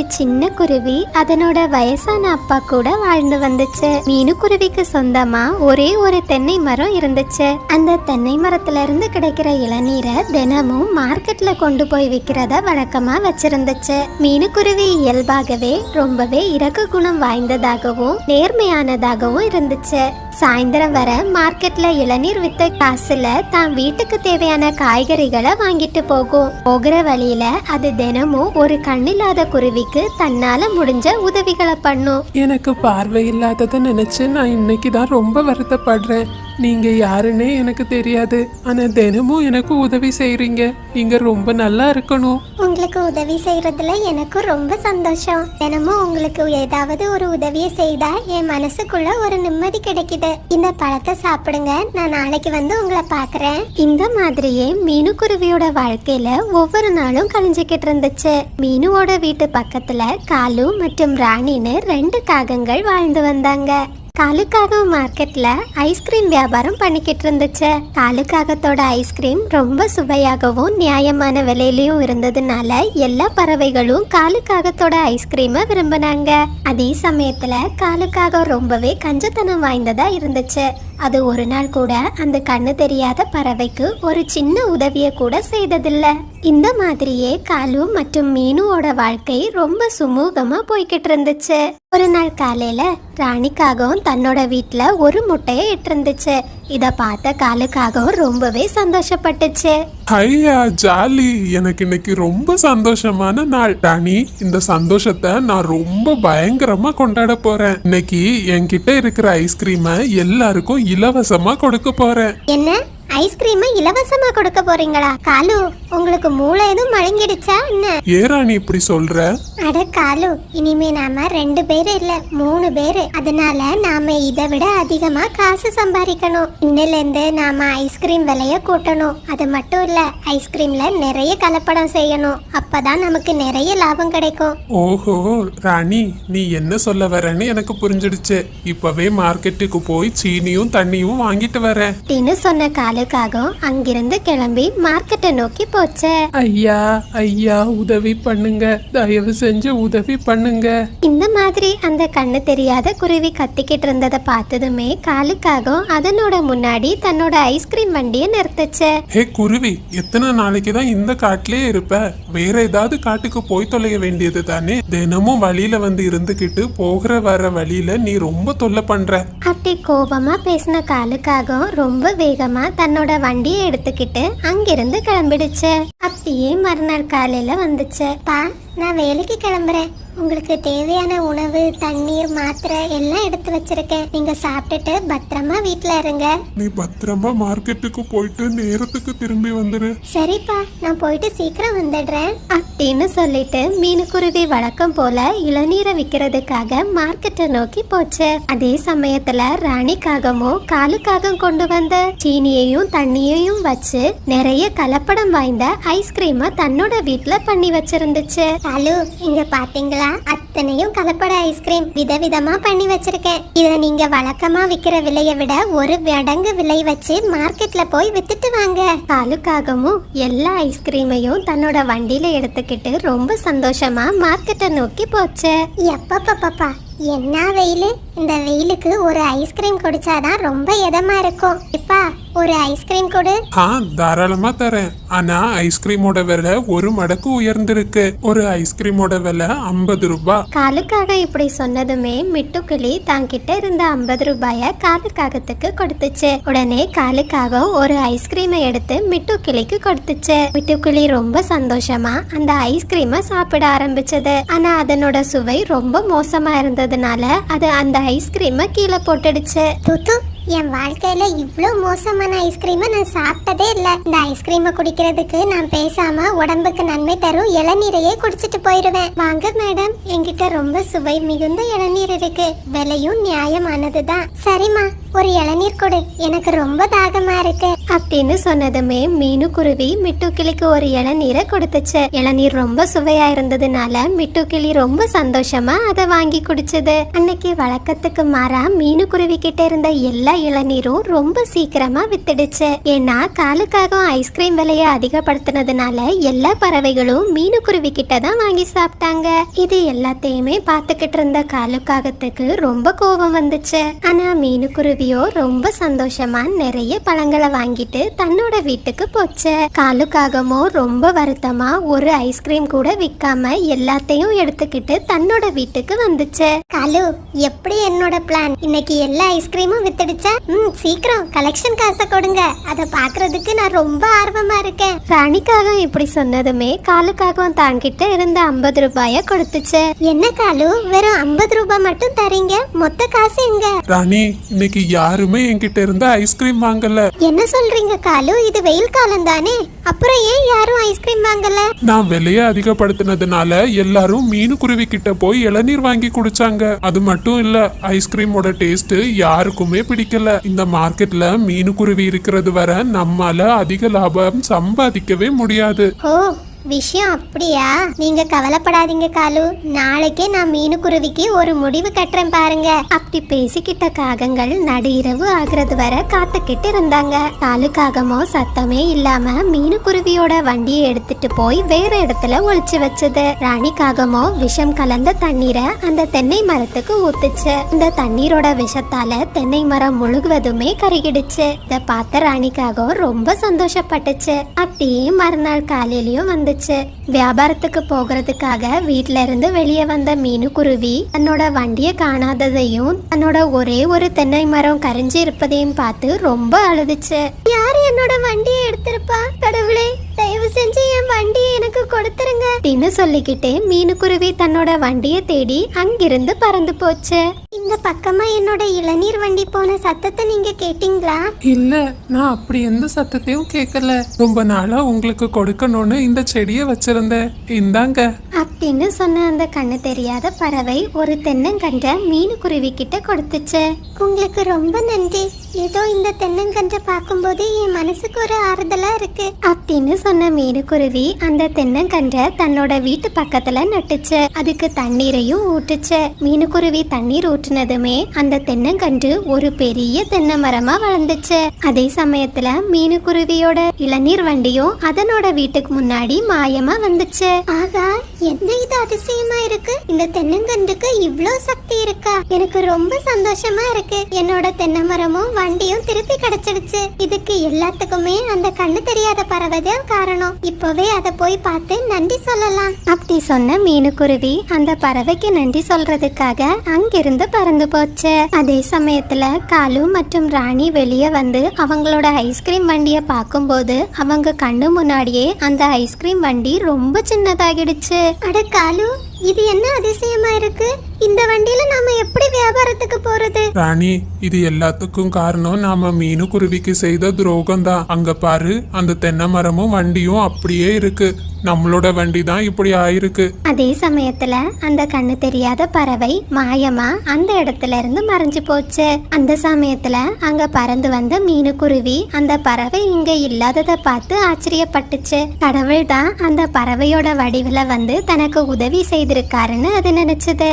ஒரு சின்ன குருவி அதனோட வயசான அப்பா கூட வாழ்ந்து வந்துச்சு. மீனு குருவிக்கு சொந்தமா ஒரே ஒரு தென்னை மரம் இருந்துச்சு. அந்த தென்னை மரத்துல இருந்து கிடைக்கிற இளநீரை தினமும் மார்க்கெட்ல கொண்டு போய் விற்கிறத வழக்கமா வச்சிருந்துச்சு. மீனுக்குருவி இயல்பாகவே ரொம்பவே இறக்க குணம் வாய்ந்ததாகவும் நேர்மையானதாகவும் இருந்துச்சு. சாயந்தரம் வர மார்க்கெட்ல இளநீர் வித்த காசுல தான் வீட்டுக்கு தேவையான காய்கறிகளை வாங்கிட்டு போகும். போகிற வழியில அது தினமும் ஒரு கண்ணில்லாத குருவிக்கு தன்னால முடிஞ்ச உதவிகளை பண்ணும். எனக்கு பார்வை இல்லாததை நினைச்சு நான் இன்னைக்கு தான் ரொம்ப வருத்தப்படுறேன். நீங்க யாருன்னே எனக்கு தெரியாது. ஆனா தினமும் எனக்கு உதவி செய்றீங்க. நீங்க ரொம்ப நல்லா இருக்கணும். உங்களுக்கு உதவி செய்யறதுல எனக்கும் ரொம்ப சந்தோஷம். தினமும் உங்களுக்கு ஏதாவது ஒரு உதவியை செய்தா என் மனசுக்குள்ள ஒரு நிம்மதி கிடைக்குது. இந்த பழத்தை சாப்பிடுங்க. நான் நாளைக்கு வந்து உங்களை பாக்குறேன் இந்த மாதிரியே மீனுக்குருவியோட வாழ்க்கையில ஒவ்வொரு நாளும் கழிஞ்சுக்கிட்டு இருந்துச்சு. மீனுவோட வீட்டு பக்கத்துல காலு மற்றும் ராணின்னு ரெண்டு காகங்கள் வாழ்ந்து வந்தாங்க. காலுக்காக மார்க்கெட்ல ஐஸ்கிரீம் வியாபாரம் பண்ணிக்கிட்டு இருந்துச்சு. காலுக்காகத்தோட ஐஸ்கிரீம் ரொம்ப சுவையாகவும் நியாயமான விலையிலயும் இருந்ததுனால எல்லா பறவைகளும் காலுக்காகத்தோட ஐஸ்கிரீமை விரும்பினாங்க. அதே சமயத்துல காலுக்காக ரொம்பவே கஞ்சத்தனம் வாய்ந்ததா இருந்துச்சு. அது ஒரு நாள் கூட அந்த கண்ணு தெரியாத பறவைக்கு ஒரு சின்ன உதவியை கூட செய்ததில்ல. இந்த மாதிரியே காலு மற்றும் மீனுவோட வாழ்க்கை ரொம்ப சுமூகமா போய்கிட்டு இருந்துச்சு. ஒரு நாள் காலையில ராணிக்காகவும் தன்னோட வீட்டுல ஒரு முட்டையை இட்டிருந்துச்சு இத பார்த்த காலுக்காகவும் ரொம்பவே சந்தோஷப்பட்டுச்சு. ஐயா ஜாலி. எனக்கு இன்னைக்கு ரொம்ப சந்தோஷமான நாள். ராணி இந்த சந்தோஷத்தை நான் ரொம்ப பயங்கரமா கொண்டாட போறேன். இன்னைக்கு என்கிட்ட இருக்கிற ஐஸ்கிரீமை எல்லாருக்கும் இலவசமா கொடுக்க போறேன். என்ன? ஐஸ்கிரீமை இலவசமா கொடுக்க போறீங்களா? காலு உங்களுக்கு மூளை எதுவும் மழுங்கிடுச்சா? என்ன? ஏன் ராணி இப்படி சொல்ற? அட காலு இனிமே நாம ரெண்டு பேரு இல்ல மூணு பேரு. அதனால நாம இதை விட அதிகமா காசு சம்பாதிக்கணும் இன்னில இருந்து நாம ஐஸ்கிரீம் விலைய கூட்டணும். அது மட்டும் இல்ல ஐஸ்கிரீம்ல நிறைய கலப்படம் செய்யணும். அப்பதான் நமக்கு நிறைய லாபம் கிடைக்கும். ஓஹோ ராணி நீ என்ன சொல்ல வரேன்னு எனக்கு புரிஞ்சிடுச்சு. இப்பவே மார்க்கெட்டுக்கு போய் சீனியும் தண்ணியும் வாங்கிட்டு வரேன். அப்படின்னு சொன்ன காலுக்காகவும் அங்கிருந்து கிளம்பி மார்க்கெட்டை நோக்கி போச்சு. ஐயா ஐயா உதவி பண்ணுங்க. தயவு செஞ்சு உதவி பண்ணுங்க. இந்த மாதிரி அந்த கண்ணு தெரியாத குருவி கத்திக்கிட்டு இருந்ததை பார்த்ததுமே காலுக்காகவும் அதனோட முன்னாடி தன்னோட ஐஸ்கிரீம் வண்டியை நிறுத்துச்சு. ஹே குருவி எத்தனை நாளைக்கு தான் இந்த காட்டிலே இருப்ப? வேற ஏதாவது காட்டுக்கு போய் தொலைய வேண்டியது தானே? தினமும் வழியில வந்து இருந்துகிட்டு போகிற வர வழியில நீ ரொம்ப தொல்லை பண்ற. அப்படி கோபமா பேசின காலுக்காகவும் ரொம்ப வேகமா தன்னோட வண்டியை எடுத்துக்கிட்டு அங்கிருந்து கிளம்பிடுச்சு. அப்படியே மறுநாள் காலையில வந்துச்சு. பா நான் வேலைக்கு கிளம்புறேன். உங்களுக்கு தேவையான உணவு தண்ணீர் மாத்திரை எல்லாம் எடுத்து வச்சிருக்கேன். நீங்க சாப்பிட்டுட்டு பத்திரமா வீட்ல இருங்க. நீ பத்திரமா மார்க்கெட்டுக்கு போயிட்டு நேரத்துக்கு திரும்பி வந்துரு. சரிப்பா நான் போயிட்டு சீக்கிரம் வந்துடுறேன். அப்படின்னு சொல்லிட்டு மீனுக்குருவி வழக்கம் போல இளநீரை விற்கிறதுக்காக மார்க்கெட்டை நோக்கி போச்சு. அதே சமயத்துல ராணிக்காகமும் காலுக்காகம் கொண்டு வந்த சீனியையும் தண்ணியையும் வச்சு நிறைய கலப்படம் வாய்ந்த ஐஸ்கிரீமை தன்னோட வீட்ல பண்ணி வச்சிருந்துச்சு. காலு இங்க பாத்தீங்களா? அத்தனையும் கலப்பட ஐஸ்கிரீம் விதவிதமா பண்ணி வச்சிருக்கேன். இத நீங்க வழக்கமா விக்கிற விலையை விட ஒரு மடங்கு விலை வச்சு மார்க்கெட்ல போய் வித்துட்டு வாங்க. பாலுக்காகவும் எல்லா ஐஸ்கிரீமையும் தன்னோட வண்டியில எடுத்துக்கிட்டு ரொம்ப சந்தோஷமா மார்க்கெட்டை நோக்கி போச்சு. எப்பப்பப்பப்பா என்ன வெயில்? இந்த வெயிலுக்கு ஒரு ஐஸ்கிரீம் குடிச்சாதான் ரொம்ப இதமா இருக்கும். இப்பா ஒரு ஐஸ்கிரீம் கொடு. ஆ தாராளமா தரேன். ஆனா ஐஸ்கிரீமோட விலை ஒரு மடக்கு உயர்ந்திருக்கு. ஒரு ஐஸ்கிரீமோட விலை ஐம்பது ரூபாய் காலுக்காக இப்படி சொன்னதுமே மிட்டுக்கிளி தாங்கிட்ட இருந்த ஐம்பது ரூபாய காலுக்காகத்துக்கு கொடுத்துச்சு. உடனே காலுக்காக ஒரு ஐஸ்கிரீமை எடுத்து மிட்டுக்கிளிக்கு கொடுத்துச்சு. மிட்டுக்கிளி ரொம்ப சந்தோஷமா அந்த ஐஸ்கிரீமை சாப்பிட ஆரம்பிச்சது. ஆனா அதனோட சுவை ரொம்ப மோசமா இருந்ததுனால அது அந்த ஐஸ்கிரீமை கீழே போட்டுடுச்சு. என் வாழ்க்கையில இவ்வளோ மோசமான ஐஸ்கிரீமை நான் சாப்பிட்டதே இல்லை. இந்த ஐஸ்கிரீமை குடிக்கிறதுக்கு நான் பேசாம உடம்புக்கு நன்மை தரும் இளநீரையே குடிச்சிட்டு போயிருவேன். வாங்க மேடம் என்கிட்ட ரொம்ப சுவை மிகுந்த இளநீர் இருக்கு. விலையும் நியாயமானதுதான். சரிம்மா ஒரு இளநீர் கொடு. எனக்கு ரொம்ப தாகமா இருக்கு. அப்படின்னு சொன்னதுமே மீனு குருவி மிட்டுக்கிளிக்கு ஒரு இளநீரை கொடுத்துச்சு. இளநீர் ரொம்ப சுவையா இருந்ததுனால மிட்டுக்கிளி ரொம்ப சந்தோஷமா அதை வாங்கி குடிச்சது. அன்னைக்கு வழக்கத்துக்கு மாறா மீனு குருவி கிட்ட இருந்த எல்லா இளநீரும் ரொம்ப சீக்கிரமா வித்துடுச்சு. ஏன்னா காலுக்காக ஐஸ்கிரீம் விலையை அதிகப்படுத்தினதுனால எல்லா பறவைகளும் மீனு குருவி கிட்ட தான் வாங்கி சாப்பிட்டாங்க. இது எல்லாத்தையுமே பார்த்துக்கிட்டு இருந்த காலுக்காகத்துக்கு ரொம்ப கோபம் வந்துச்சு. ஆனா மீனு குருவியோ ரொம்ப சந்தோஷமா நிறைய பழங்களை வாங்கி வாங்கிட்டு தன்னோட வீட்டுக்கு போச்சு. காலுக்காகமோ ரொம்ப வருத்தமா ஒரு ஐஸ்கிரீம் கூட விற்காம எல்லாத்தையும் எடுத்துக்கிட்டு தன்னோட வீட்டுக்கு வந்துச்சு. காலு எப்படி என்னோட பிளான் இன்னைக்கு எல்லா ஐஸ்கிரீமும் வித்துடுச்சா? ம் சீக்கிரம் கலெக்ஷன் காசை கொடுங்க. அதை பார்க்கிறதுக்கு நான் ரொம்ப ஆர்வமா இருக்கேன். ராணிக்காக இப்படி சொன்னதுமே காலுக்காகவும் தான் கிட்ட இருந்த ஐம்பது ரூபாய கொடுத்துச்சு. என்ன காலு வெறும் ஐம்பது ரூபாய் மட்டும் தரீங்க? மொத்த காசு எங்க? ராணி இன்னைக்கு யாருமே என்கிட்ட இருந்து ஐஸ்கிரீம் வாங்கல. என்ன சொல்றீங்க காலு? இது வெயில் காலம் தானே. அப்புறம் ஏன் யாரும் ஐஸ்கிரீம் வாங்கல? நான் விலையை அதிகப்படுத்தினதுனால எல்லாரும் மீனு குருவி கிட்ட போய் இளநீர் வாங்கி குடிச்சாங்க. அது மட்டும் இல்ல ஐஸ்கிரீமோட டேஸ்ட் யாருக்குமே பிடிக்கல. இந்த மார்க்கெட்ல மீனு குருவி இருக்கிறது வரை நம்மால அதிக லாபம் சம்பாதிக்கவே முடியாது. ஓ விஷயம் அப்படியா? நீங்க கவலைப்படாதீங்க காலு. நாளைக்கே நான் மீனுக்குருவிக்கு ஒரு முடிவு கட்டுறேன் பாருங்க. அப்படி பேசிக்கிட்ட காகங்கள் நடு இரவு ஆகுறது வரை காத்துக்கிட்டு இருந்தாங்க. காலு காகமோ சத்தமே இல்லாம மீனுக்குருவியோட வண்டியை எடுத்துட்டு போய் வேற இடத்துல ஒழிச்சு வச்சது. ராணி காகமோ விஷம் கலந்த தண்ணீரை அந்த தென்னை மரத்துக்கு ஊத்துச்சு. இந்த தண்ணீரோட விஷத்தால தென்னை மரம் முழுகுவதுமே கருகிடுச்சு. இத பார்த்த ராணிக்காகம் ரொம்ப சந்தோஷப்பட்டுச்சு. அப்படியே மறுநாள் காலையிலயும் இருந்துச்சு வியாபாரத்துக்கு போகிறதுக்காக வீட்ல இருந்து வெளியே வந்த மீனு குருவி தன்னோட வண்டியை காணாததையும் தன்னோட ஒரே ஒரு தென்னை மரம் கரைஞ்சு இருப்பதையும் பார்த்து ரொம்ப அழுதுச்சு. யார் என்னோட வண்டியை எடுத்திருப்பா? கடவுளே தயவு செஞ்சு என் வண்டியை எனக்கு கொடுத்துருங்க. அப்படின்னு சொல்லிக்கிட்டே மீனுக்குருவி தன்னோட வண்டியை தேடி அங்கிருந்து பறந்து போச்சு. இந்த பக்கமா என்னோட இளநீர் வண்டி போன சத்தத்தை நீங்க கேட்டீங்களா? இல்ல நான் அப்படி எந்த சத்தத்தையும் கேட்கல ரொம்ப நாளா உங்களுக்கு கொடுக்கணும்னு இந்த செடியை வச்சிருந்தேன். இந்தாங்க. அப்படின்னு சொன்ன அந்த கண்ணு தெரியாத பறவை ஒரு தென்னங்கன்ற மீனுக்குருவி கிட்ட கொடுத்துச்சு. உங்களுக்கு ரொம்ப நன்றி. ஏதோ இந்த தென்னங்கன்றை பார்க்கும்போது என் மனசுக்கு ஒரு ஆறுதலா இருக்கு. அப்படின்னு சொன்ன மீனுக்குருவி அந்த தென்னங்கன்றை தன்னோட வீட்டு பக்கத்துல நட்டுச்சு. அதுக்கு தண்ணீரையும் ஊட்டுச்சு மீனுக்குருவி தண்ணீர் ஊற்றினதுமே அந்த தென்னங்கன்று ஒரு பெரிய தென்னை மரமா வளர்ந்துச்சு. அதே சமயத்துல மீனுக்குருவியோட இளநீர் வண்டியும் அதனோட வீட்டுக்கு முன்னாடி மாயமா வந்துச்சு. ஆகா என்ன இது அதிசயமா இருக்கு? இந்த தென்னங்கன்றுக்கு இவ்ளோ சக்தி இருக்கா? எனக்கு ரொம்ப சந்தோஷமா இருக்கு. என்னோட தென்னை மரமும் வண்டியும் திருப்பி கிடைச்சிடுச்சு. இதுக்கு எல்லாத்துக்குமே அந்த கண்ணு தெரியாத பறவைதான் காரணம். இப்பவே அதை போய் பார்த்து நன்றி சொல்லலாம். அப்படி சொன்ன மீனுக்குருவி அந்த பறவைக்கு நன்றி சொல்றதுக்காக அங்கிருந்து பறந்து போச்சு. அதே சமயத்துல காலு மற்றும் ராணி வெளியே வந்து அவங்களோட ஐஸ்கிரீம் வண்டியை பார்க்கும்போது அவங்க கண்ணு முன்னாடியே அந்த ஐஸ்கிரீம் வண்டி ரொம்ப சின்னதாகிடுச்சு. அட காலு இது என்ன அதிசயமா இருக்கு? இந்த வண்டியில நாம எப்படி வியாபாரத்துக்கு போறது? ராணி இது எல்லாத்துக்கும் காரணம் நாம மீனு குருவிக்கு செய்த துரோகம் தான் அங்க பாரு அந்த தென்னை மரமும் வண்டியும் அப்படியே இருக்கு. நம்மளோட வண்டி தான் இப்படி ஆயிருக்கு. அதே சமயத்துல அந்த கண்ணு தெரியாத பறவை மாயமா அந்த இடத்துல இருந்து மறைஞ்சு போச்சு. அந்த சமயத்துல அங்க பறந்து வந்த மீனுக்குருவி அந்த பறவை இங்க இல்லாததை பார்த்து ஆச்சரியப்பட்டுச்சு. கடவுள் தான் அந்த பறவையோட வடிவில வந்து தனக்கு உதவி செய்திருக்காருன்னு அது நினைச்சது.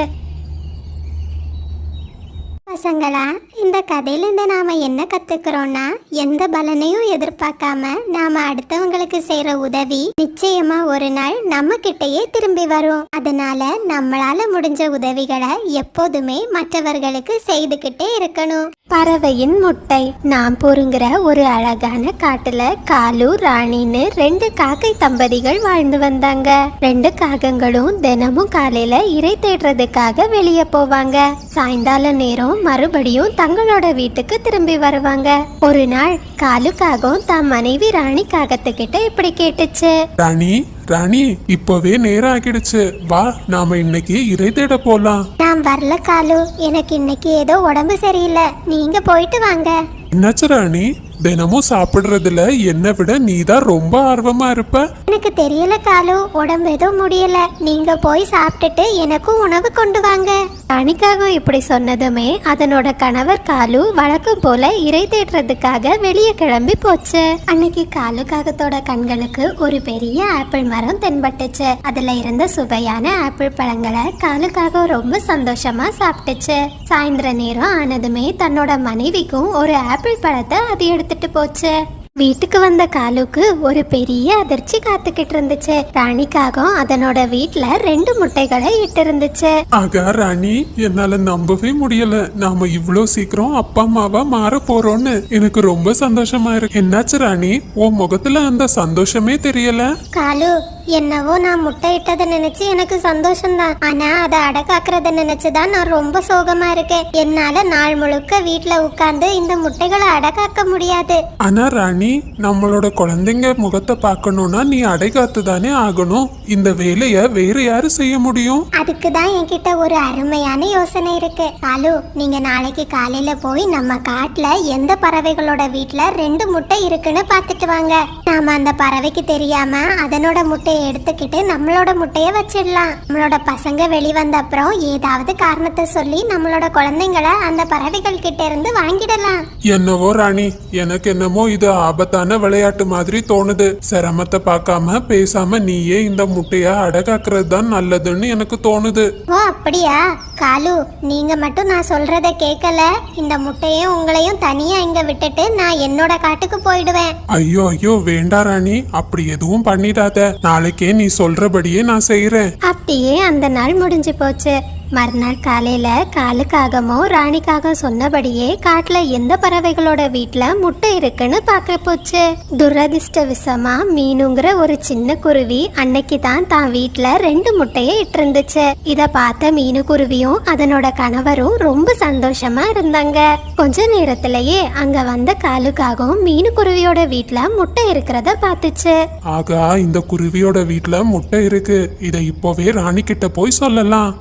பசங்களா இந்த கதையிலேருந்து நாம என்ன கத்துக்கிறோம்னா எந்த பலனையும் எதிர்பார்க்காம நாம அடுத்தவங்களுக்கு செய்யற உதவி நிச்சயமா ஒரு நாள் நம்மக்கிட்டேயே திரும்பி வரும். அதனால நம்மளால முடிஞ்ச உதவிகளை எப்போதுமே மற்றவர்களுக்கு செய்துகிட்டே இருக்கணும். பறவையின் முட்டை. நாம் பொறுங்கிற ஒரு அழகான காட்டுல காலு ராணின்னு ரெண்டு காக்கை தம்பதிகள் வாழ்ந்து வந்தாங்க. ரெண்டு காகங்களும் தினமும் காலையில இறை தேடுறதுக்காக வெளியே போவாங்க. சாயங்கால நேரம் மறுபடியும் தங்களோட வீட்டுக்கு திரும்பி வருவாங்க. ஒரு நாள் காலு காகம் தன் மனைவி ராணி காகத்துக்கிட்ட இப்படி கேட்டுச்சு. ராணி ராணி இப்பவே நேரம் ஆகிடுச்சு வா நாம இன்னைக்கு இறை தேட போலாம். நான் வரல காலு. எனக்கு இன்னைக்கு ஏதோ உடம்பு சரியில்லை. நீங்க போயிட்டு வாங்க. என்னாச்சு ராணி? தினமும் சாப்பிடுறதுல என்னை விட நீ தான் ரொம்ப ஆர்வமா இருப்ப. எனக்கு தெரியல காலு உடம்பு எதுவும் முடியல. நீங்க போய் சாப்பிட்டுட்டு எனக்கும் உணவு கொண்டு வாங்க. ராணிக்காகம் இப்படி சொன்னதுமே அதனோட கணவர் காலு வழக்கம் போல இறை தேடுறதுக்காக வெளியே கிளம்பி போச்சு. அன்னைக்கு காலு காகத்தோட கண்களுக்கு ஒரு பெரிய ஆப்பிள் மரம் தென்பட்டுச்சு. அதுல இருந்த சுவையான ஆப்பிள் பழங்களை காலு காகம் ரொம்ப சந்தோஷமா சாப்பிட்டுச்சு. சாயந்தர நேரம் ஆனதுமே தன்னோட மனைவிக்கும் ஒரு ஆப்பிள் பழத்தை அது எடுத்துட்டு போச்சு. வீட்டுக்கு வந்த காலுக்கு ஒரு பெரிய அதிர்ச்சி காத்துக்கிட்டு இருந்துச்சு. ராணிக்காகம் அதனோட வீட்ல ரெண்டு முட்டைகளை இட்டு இருந்துச்சு ஆகா ராணி என்னால நம்பவே முடியல. நாம இவ்ளோ சீக்கிரம் அப்பா அம்மாவா மாற போறோம்னு. எனக்கு ரொம்ப சந்தோஷமா இருக்கு. என்னாச்சு ராணி? உன் முகத்துல அந்த சந்தோஷமே தெரியல. காலு என்னவோ நான் முட்டை இட்டதை நினைச்சு எனக்கு சந்தோஷம்தான். ஆனா அதை அடக்காக்குறத நினைச்சுதான் நான் ரொம்ப சோகமா இருக்கேன். என்னால நாள் முழுக்க வீட்ல உட்கார்ந்து இந்த முட்டைகளை அடக்காக்க முடியாது. ஆனா ராணி நம்மளோட குழந்தைங்க முகத்தை பார்க்கணும்னா நீ அடைகாத்து தானே ஆகணும். இந்த வேலைய வேற யாரு செய்ய முடியும்? அதுக்கு தான் என்கிட்ட ஒரு அருமையான யோசனை இருக்கு. காலு நீங்க நாளைக்கு காலையில போய் நம்ம காட்டுல எந்த பறவைகளோட வீட்ல ரெண்டு முட்டை இருக்குன்னு பார்த்துட்டு வாங்க. நாம அந்த பறவைக்கு தெரியாம அதனோட முட்டையை எடுத்துக்கிட்டு நம்மளோட முட்டைய வச்சிடலாம். நம்மளோட பசங்க வெளிவந்த அப்புறம் ஏதாவது காரணத்தை சொல்லி நம்மளோட குழந்தைங்கள அந்த பறவைகள் கிட்ட இருந்து வாங்கிடலாம். என்னவோ ராணி எனக்கு என்னமோ இது ஆபத்தான விளையாட்டு மாதிரி தோணுது. சிரமத்தை பார்க்காம பேசாம நீயே இந்த முட்டைய அடகாக்குறது தான் நல்லதுன்னு எனக்கு தோணுது. ஓ அப்படியா? காலு நீங்க மட்டும் நான் சொல்றத கேட்கல. இந்த முட்டையும் உங்களையும் தனியா இங்க விட்டுட்டு நான் என்னோட காட்டுக்கு போயிடுவேன். ஐயோ ஐயோ வேண்டா ராணி. அப்படி எதுவும் பண்ணிடாத. நாளைக்கே நீ சொல்றபடியே நான் செய்யறேன் அப்படியே அந்த நாள் முடிஞ்சு போச்சு. மறுநாள் காலையில காலுக்காகமோ ராணிக்காகம் சொன்னபடியே காட்டுல எந்த பறவைகளோட வீட்ல முட்டை இருக்குன்னு பார்க்க போச்சு. துரதிர்ஷ்டவசமா மீனுங்கிற ஒரு சின்ன குருவி அன்னைக்கு தான் தான் வீட்ல ரெண்டு முட்டையை இட்டிருந்துச்சு. இத பார்த்த மீனு குருவியும் அதனோட கணவரும் ரொம்ப சந்தோஷமா இருந்தாங்க. கொஞ்ச நேரத்திலேயே அங்க வந்த காலுக்காகவும் மீனு குருவியோட வீட்ல முட்டை இருக்கிறத பார்த்துச்சு. ஆகா இந்த குருவியோட வீட்ல முட்டை இருக்கு. இதை இப்போவே ராணி கிட்ட போய் சொல்லலாம்.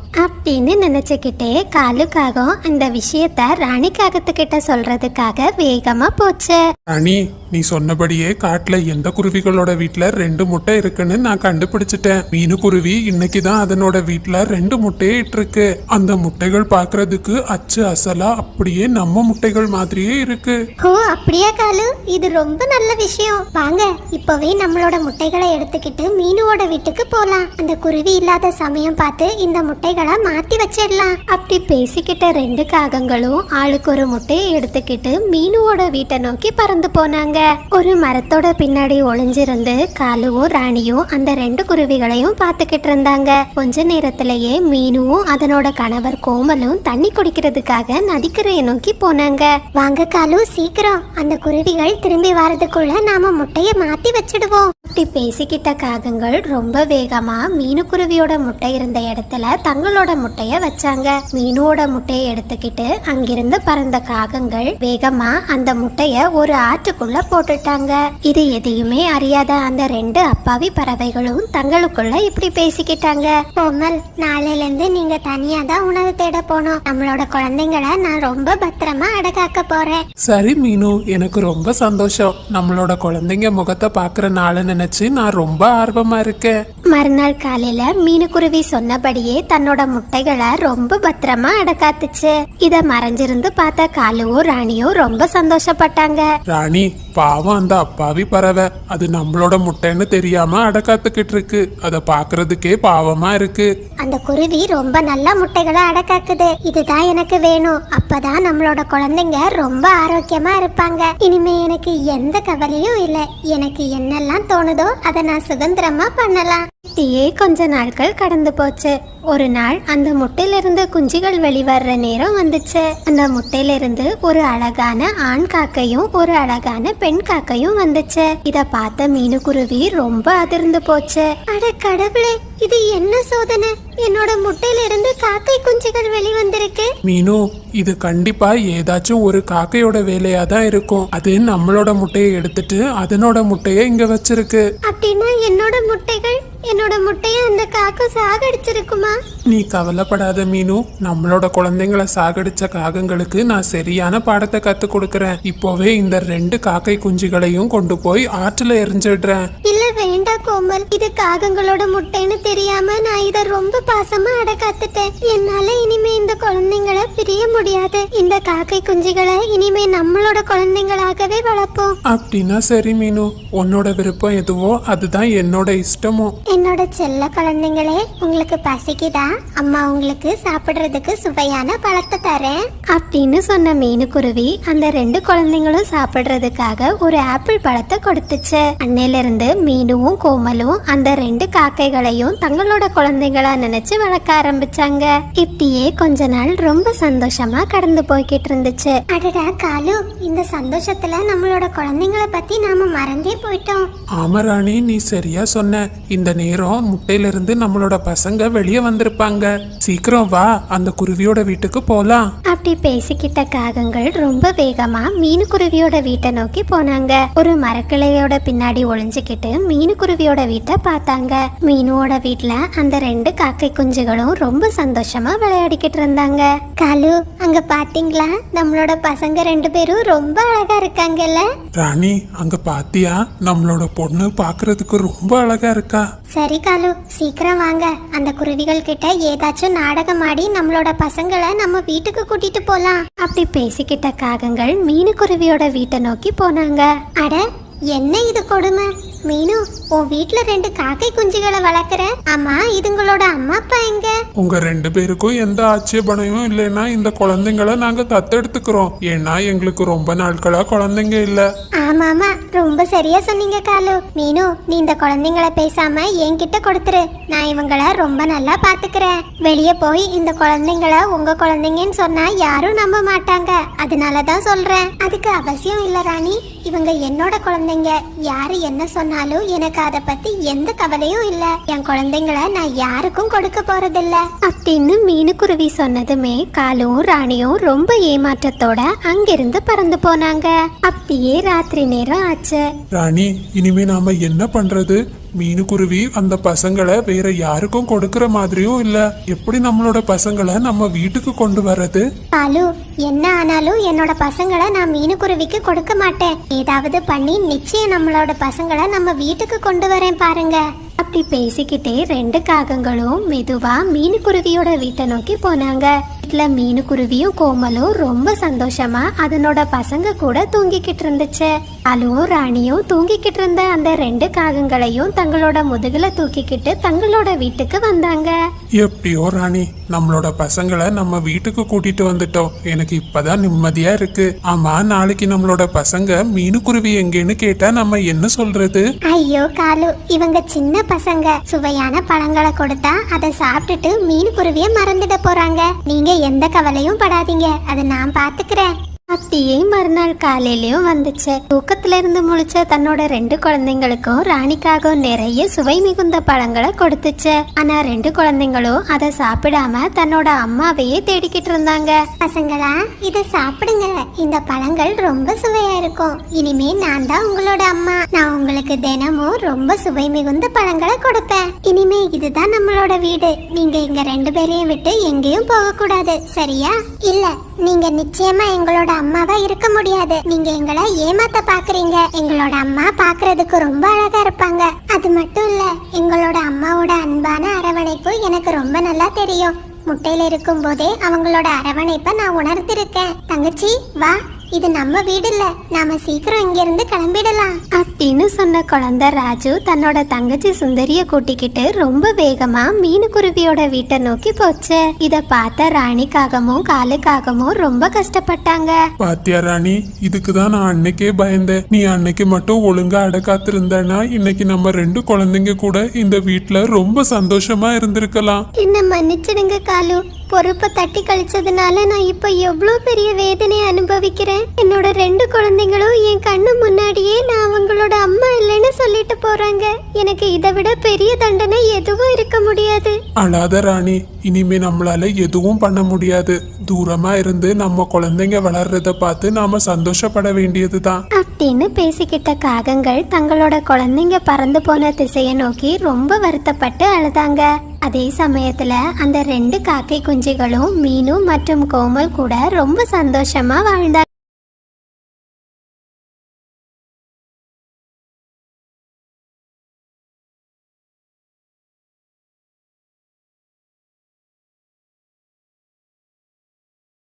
அப்படின்னு நினைச்சுக்கிட்டே காலுக்காகம் இந்த விஷயத்த ராணிக்காகத்துக்கிட்ட சொல்றதுக்காக வேகமா போச்சு. ராணி நீ சொன்னபடியே காட்டுல எந்த குருவிகளோட வீட்ல ரெண்டு முட்டை இருக்குன்னு நான் கண்டுபிடிச்சிட்டேன். மீனு குருவி இன்னைக்கு தான் அதனோட வீட்ல ரெண்டு முட்டையே இட்டிருக்கு. அந்த முட்டைகள் பார்க்கிறதுக்கு அச்சு அசலா அப்படியே நம்ம முட்டைகள் மாதிரியே இருக்கு. ஓ அப்படியா காலு? இது ரொம்ப நல்ல விஷயம். வாங்க இப்பவே நம்மளோட முட்டைகளை எடுத்துக்கிட்டு மீனுவோட வீட்டுக்கு போலாம். அந்த குருவி இல்லாத சமயம் பார்த்து இந்த முட்டைகளை மாத்தி வச்சிடலாம். அப்படி பேசிக்கிட்ட ரெண்டு காகங்களும் ஆளுக்கு ஒரு முட்டையை எடுத்துக்கிட்டு மீனுவோட வீட்டை நோக்கி பறந்து போனாங்க. ஒரு மரத்தோட பின்னாடி ஒளிஞ்சிருந்து காலுவும் ராணியும் அந்த ரெண்டு குருவிகளையும் பார்த்துக்கிட்டு இருந்தாங்க. கொஞ்ச நேரத்திலேயே மீனுவும் அதனோட கணவர் கோமலும் தண்ணி குடிக்கிறதுக்காக நதிக்கரையை நோக்கி போனாங்க. வாங்க காலு சீக்கிரம். அந்த குருவிகள் திரும்பி வரதுக்குள்ள நாம முட்டையை மாத்தி வச்சிடுவோம். அப்படி பேசிக்கிட்ட காகங்கள் ரொம்ப வேகமா மீனுக்குருவியோட முட்டை இருந்த இடத்துல தங்களோட முட்டைய வச்சாங்க. மீனுவோட முட்டையை எடுத்துக்கிட்டு அங்கிருந்து பறந்த காகங்கள் வேகமா அந்த முட்டைய ஒரு ஆற்றுக்குள்ள போட்டுட்டாங்க. இது எதையுமே அறியாத அந்த ரெண்டு அப்பாவி பறவைகளும் தங்களுக்குள்ள இப்படி பேசிக்கிட்டாங்க. பொம்மல் நாளையில இருந்து நீங்க தனியா தான் உணவு தேட போனோம் நம்மளோட குழந்தைங்களை நான் ரொம்ப பத்திரமா அடகாக்க போறேன். சரி மீனு எனக்கு ரொம்ப சந்தோஷம். நம்மளோட குழந்தைங்க முகத்தை பார்க்குற நாளை நினைச்சு நான் ரொம்ப ஆர்வமா இருக்கேன். மறுநாள் காலையில மீனுக்குருவி சொன்னபடியே தன்னோட முட்டைகளை ரொம்ப பத்திரமா அடக்காத்துச்சு. இத மறைஞ்சிருந்து பார்த்த காலுவும் ராணியும் ரொம்ப சந்தோஷப்பட்டாங்க. ராணி பாவம் அந்த அப்பாவி பறவை. அது நம்மளோட முட்டைன்னு தெரியாம அடக்காத்துக்கிட்டு இருக்கு. அதை பார்க்கிறதுக்கே பாவமா இருக்கு. அந்த குருவி ரொம்ப நல்ல முட்டைகளை அடக்காக்குது. இதுதான் எனக்கு வேணும். அப்பதான் நம்மளோட குழந்தைங்க ரொம்ப ஆரோக்கியமா இருப்பாங்க. இனிமே எனக்கு எந்த கவலையும் இல்லை. எனக்கு என்னெல்லாம் தோணுதோ அதை நான் சுதந்திரமா பண்ணலாம். இப்படியே கொஞ்ச நாட்கள் கடந்து போச்சு. ஒரு நாள் அந்த முட்டையிலிருந்து குஞ்சுகள் வெளிவர்ற நேரம் வந்துச்சு. அந்த முட்டையிலிருந்து ஒரு அழகான ஆண் காக்கையும் ஒரு அழகான பெண் காக்கையும் வந்துச்சு. இத பார்த்த மீனுக்குருவி ரொம்ப அதிர்ந்து போச்சு. அட கடவுளே இது என்ன சோதனை? என்னோட முட்டையில இருந்து காக்கை குஞ்சுகள் வெளிவந்திருக்கு. மீனு இது கண்டிப்பா ஏதாச்சும் ஒரு காக்கையோட வேலையா தான் இருக்கும். அது நம்மளோட முட்டையை எடுத்துட்டு அதனோட முட்டையை இங்க வச்சிருக்கு. அப்படின்னா என்னோட முட்டைகள்? என்னோட முட்டைய அந்த காக்கா சாகடிச்சிருக்குமா? நீ கவலைப்படாத மீனு. நம்மளோட குழந்தைங்களை சாகடிச்ச காகங்களுக்கு நான் சரியான பாடத்தை கத்து கொடுக்கறேன். இப்போவே இந்த ரெண்டு காக்கை குஞ்சுகளையும் கொண்டு போய் ஆற்றுல எரிஞ்சிடுறேன். இல்ல வேண்டாம் கோமல். இது காகங்களோட முட்டைன்னு தெரியாம நான் இத ரொம்ப பாசமா அட காத்துட்டேன். என்னால இனிமே இந்த குழந்தைங்களை பிரிய முடியாது. இந்த காக்கை குஞ்சுகளை இனிமே நம்மளோட குழந்தைங்களாகவே வளர்ப்போம். அப்படின்னா சரி மீனு. உன்னோட விருப்பம் எதுவோ அதுதான் என்னோட இஷ்டமும் என்னோட செல்ல குழந்தைங்களே உங்களுக்கு பசிக்குதா? அம்மா உங்களுக்கு சாப்பிடுறதுக்கு சுவையான பழத்தை தரேன். அப்படின்னு சொன்ன மீனுக்குருவி அந்த ரெண்டு குழந்தைங்களும் சாப்பிடுறதுக்காக ஒரு ஆப்பிள் பழத்தை கொடுத்துச்சு. அன்னையில இருந்து மீனுவும் கோமலும் அந்த ரெண்டு காக்கைகளையும் தங்களோட குழந்தைகளா நினைச்சு வளர்க்க ஆரம்பிச்சாங்க. இப்படியே கொஞ்ச நாள் ரொம்ப சந்தோஷமா கடந்து போய்கிட்டு இருந்துச்சு. அடடா காலு இந்த சந்தோஷத்துல நம்மளோட குழந்தைங்களை பத்தி நாம மறந்தே போயிட்டோம். ஆமராணி நீ சரியா சொன்ன. இந்த நேரம் முட்டையிலிருந்து நம்மளோட பசங்க வெளியே வந்திருப்பாங்க. சீக்கிரம் வா அந்த குருவியோட வீட்டுக்கு போலாம். அப்படி பேசிக்கிட்ட காகங்கள் ரொம்ப வேகமா மீனுக்குருவியோட வீட்டை நோக்கி போனாங்க. ஒரு மரக்கிளையோட பின்னாடி ஒளிஞ்சுக்கிட்டு மீனுக்குருவியோட வீட்டை பார்த்தாங்க. மீனுவோட வீட்ல அந்த ரெண்டு காக்கை குஞ்சுகளும் ரொம்ப சந்தோஷமா விளையாடிக்கிட்டு இருந்தாங்க. காலு அங்க பாத்தீங்களா? நம்மளோட பசங்க ரெண்டு பேரும் ரொம்ப அழகா இருக்காங்கல்ல? ராணி அங்க பாத்தியா? நம்மளோட பொண்ணு பாக்குறதுக்கு ரொம்ப அழகா இருக்கா. சரி காலு. சீக்கிரம் வாங்க. அந்த குருவிகள் கிட்ட ஏதாச்சும் நாடகம் ஆடி நம்மளோட பசங்களை நம்ம வீட்டுக்கு கூட்டிட்டு போலாம். அப்படி பேசிக்கிட்ட காகங்கள் மீனுக்குருவியோட வீட்டை நோக்கி போனாங்க. அட என்ன இது கொடுமை? மீனு உன் வீட்ல ரெண்டு காக்கை குஞ்சுகளை வளர்க்குற. ஆமா இதுங்களோட அம்மா அப்பா எங்க? உங்க ரெண்டு பேருக்கும் எந்த ஆட்சேபனையும் இல்லைன்னா இந்த குழந்தைங்கள நாங்க தத்தெடுத்துக்கிறோம். ஏன்னா எங்களுக்கு ரொம்ப நாட்களா குழந்தைங்க இல்ல. ஆமா ஆமா ரொம்ப சரியா சொன்னீங்க காலு. மீனு நீ இந்த குழந்தைங்கள பேசாம என்கிட்ட கொடுத்துரு. நான் இவங்கள ரொம்ப நல்லா பாத்துக்கிறேன். வெளிய போய் இந்த குழந்தைங்கள உங்க குழந்தைங்கன்னு சொன்னா யாரும் நம்ப மாட்டாங்க. அதனால தான் சொல்றேன். அதுக்கு அவசியம் இல்ல ராணி. இவங்க என்னோட குழந்தைங்க. யாரு என்ன சொன்னாலும் எனக்கு அதை பத்தி எந்த கவலையும் இல்ல. என் குழந்தைங்கள நான் யாருக்கும் கொடுக்க போறதில்ல. அப்படின்னு மீனுக்குருவி சொன்னதுமே காலும் ராணியும் ரொம்ப ஏமாற்றத்தோட அங்கிருந்து பறந்து போனாங்க. அப்படியே ராத்திரி நேரம் ஆச்சு. ராணி இனிமே நாம என்ன பண்றது? மீனுக்குருவி அந்த பசங்களை வேற யாருக்கும் கொடுக்கற மாதிரியும் இல்ல. எப்படி நம்மளோட பசங்களை நம்ம வீட்டுக்கு கொண்டு வர்றது? பாலு என்ன ஆனாலும் என்னோட பசங்களை நான் மீனுக்குருவிக்கு கொடுக்க மாட்டேன். ஏதாவது பண்ணி நிச்சயம் நம்மளோட பசங்களை நம்ம வீட்டுக்கு கொண்டு வரேன் பாருங்க. அப்படி பேசிக்கிட்டே ரெண்டு காகங்களும் மெதுவா மீனுக்குருவியோட வீட்டை நோக்கி போனாங்க. வீட்டுல மீனுக்குருவியும் கோமலும் ரொம்ப சந்தோஷமா அதனோட பசங்க கூட தூங்கிக்கிட்டு இருந்துச்சு. அலுவும் ராணியும் தூங்கிக்கிட்டு இருந்த அந்த ரெண்டு காகங்களையும் தங்களோட முதுகுல தூக்கிக்கிட்டு தங்களோட வீட்டுக்கு வந்தாங்க. எப்படியோ ராணி நம்மளோட பசங்களை நம்ம வீட்டுக்கு கூட்டிட்டு வந்துட்டோம். எனக்கு இப்பதான் நிம்மதியா இருக்கு. ஆமா நாளைக்கு நம்மளோட பசங்க மீனுக்குருவி எங்கேன்னு கேட்டா நம்ம என்ன சொல்றது? ஐயோ காலு இவங்க சின்ன பசங்க. சுவையான பழங்களை கொடுத்தா அதை சாப்பிட்டுட்டு மீனுக்குருவிய மறந்துட போறாங்க. நீங்க எந்த கவலையும் படாதீங்க. அதை நான் பாத்துக்கிறேன். அப்படியே மறுநாள் காலையிலயும் வந்துச்சு. தூக்கத்துல இருந்து முழிச்ச தன்னோட ரெண்டு குழந்தைங்களுக்கும் ராணிக்காகவும் நிறைய சுவை மிகுந்த பழங்களை கொடுத்துச்சு. ஆனா ரெண்டு குழந்தைங்களும் அதை சாப்பிடாம தன்னோட அம்மாவையே தேடிக்கிட்டு இருந்தாங்க. பசங்களா இத சாப்பிடுங்க. இந்த பழங்கள் ரொம்ப சுவையா இருக்கும். இனிமே நான் தான் உங்களோட அம்மா. நான் உங்களுக்கு தினமும் ரொம்ப சுவை மிகுந்த பழங்களை கொடுப்பேன். இனிமே இதுதான் நம்மளோட வீடு. நீங்க இங்க ரெண்டு பேரையும் விட்டு எங்கேயும் போக கூடாது சரியா? இல்ல நீங்க நிச்சயமா எங்களோட அம்மாவா இருக்க முடியாது. நீங்க எங்களை ஏமாத்த பாக்குறீங்க. எங்களோட அம்மா பாக்குறதுக்கு ரொம்ப அழகா இருப்பாங்க. அது மட்டும் இல்ல எங்களோட அம்மாவோட அன்பான அரவணைப்பு எனக்கு ரொம்ப நல்லா தெரியும். முட்டையில இருக்கும் போதே அவங்களோட அரவணைப்பை நான் உணர்ந்திருக்கேன். தங்கச்சி வா. இது நம்ம வீடு இல்ல நாம சீக்கிரம் இங்க இருந்து கிளம்பிடலாம். அப்படின்னு சொன்ன குழந்தை ராஜு தன்னோட தங்கச்சி சுந்தரிய கூட்டிக்கிட்டு ரொம்ப வேகமா மீனுக்குருவியோட வீட்டை நோக்கி போச்சு. இத பார்த்த ராணிக்காகமும் காலுக்காகமும் ரொம்ப கஷ்டப்பட்டாங்க. பாத்தியா ராணி இதுக்கு தான் நான் அன்னைக்கே பயந்தேன். நீ அன்னைக்கு மட்டும் ஒழுங்கா அடக்காத்திருந்தனா இன்னைக்கு நம்ம ரெண்டு குழந்தைங்க கூட இந்த வீட்ல ரொம்ப சந்தோஷமா இருந்திருக்கலாம். என்ன மன்னிச்சிடுங்க காலு. பொறுப்பை தட்டி கழிச்சதுனால நான் இப்ப எவ்வளோ பெரிய வேதனை அனுபவிக்கிறேன்? என்னோட ரெண்டு குழந்தைங்களும் என் கண்ணு முன்னாடியே நான் அவங்களோட அம்மா இல்லைன்னு சொல்லிட்டு போறாங்க. எனக்கு இதை விட பெரிய தண்டனை எதுவும் இருக்க முடியாது. அழாத ராணி இனிமே நம்மளால எதுவும் பண்ண முடியாது. தூரமா இருந்து நம்ம குழந்தைங்க வளர்றத பார்த்து நாம சந்தோஷப்பட வேண்டியதுதான். அப்படின்னு பேசிக்கிட்ட காகங்கள் தங்களோட குழந்தைங்க பறந்து போன திசையை நோக்கி ரொம்ப வருத்தப்பட்டு அழுதாங்க. அதே சமயத்துல அந்த ரெண்டு காக்கை குஞ்சுகளும் மீனு மற்றும் கோமல் கூட ரொம்ப சந்தோஷமா வாழ்ந்தாங்க.